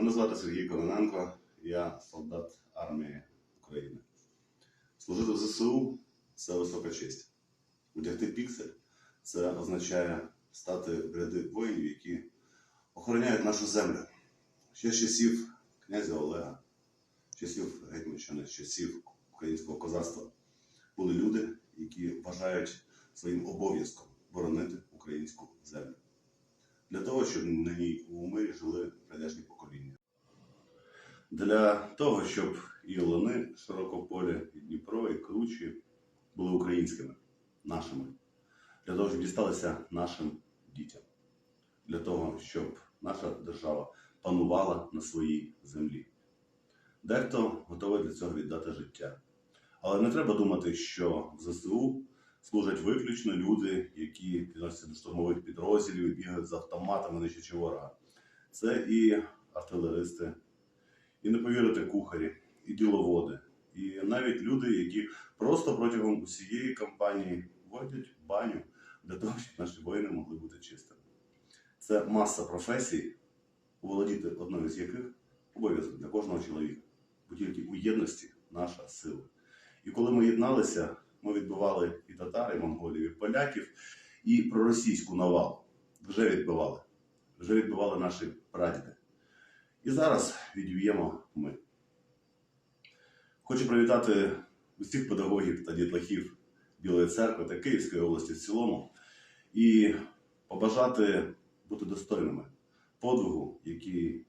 Мене звати Сергій Кононенко, я солдат армії України. Служити в ЗСУ це висока честь. Одягти піксель це означає стати в ряди воїнів, які охороняють нашу землю. Ще з часів князя Олега, часів Гетьманщини, часів українського козацтва були люди, які вважають своїм обов'язком боронити українську землю. Для того, щоб на ній у мирі жили прийдешні покоління. Для того, щоб і Олени, Широкополі, і Дніпро, і Кручі були українськими, нашими. Для того, щоб дісталися нашим дітям. Для того, щоб наша держава панувала на своїй землі. Дехто готовий для цього віддати життя. Але не треба думати, що в ЗСУ служать виключно люди, які відносяться до штурмових підрозділів і бігають з автоматами нищачи ворога. Це і артилеристи, і не повірите кухарі, і діловоди, і навіть люди, які просто протягом усієї кампанії водять баню для того, щоб наші воїни могли бути чистими. Це маса професій, володіти одною з яких обов'язок для кожного чоловіка, бо тільки у єдності наша сила. І коли ми єдналися, ми відбивали і татар, і монголів, і поляків, і проросійську навалу. Вже відбивали. Вже відбивали наші прадіди. І зараз відіб'ємо ми. Хочу привітати усіх педагогів та дітлахів Білої церкви та Київської області в цілому і побажати бути достойними подвигу, який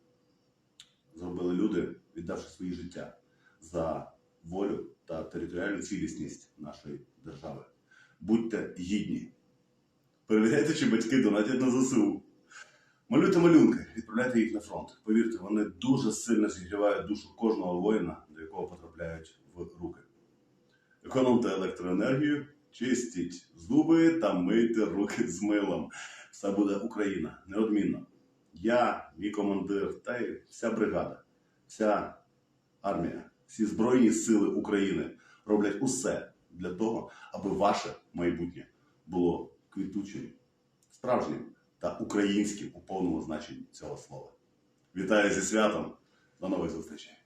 зробили люди, віддавши свої життя за волю та територіальну цілісність нашої держави. Будьте гідні. Перевіряйте, чи батьки донатять на ЗСУ. Малюйте малюнки, відправляйте їх на фронт. Повірте, вони дуже сильно зігрівають душу кожного воїна, до якого потрапляють в руки. Економте електроенергію, чистіть зуби та мийте руки з милом. Все буде Україна, неодмінно. Я, мій командир та й вся бригада, вся армія, всі Збройні сили України роблять усе для того, аби ваше майбутнє було квітучим, справжнім та українським у повному значенні цього слова. Вітаю зі святом! До нових зустрічей!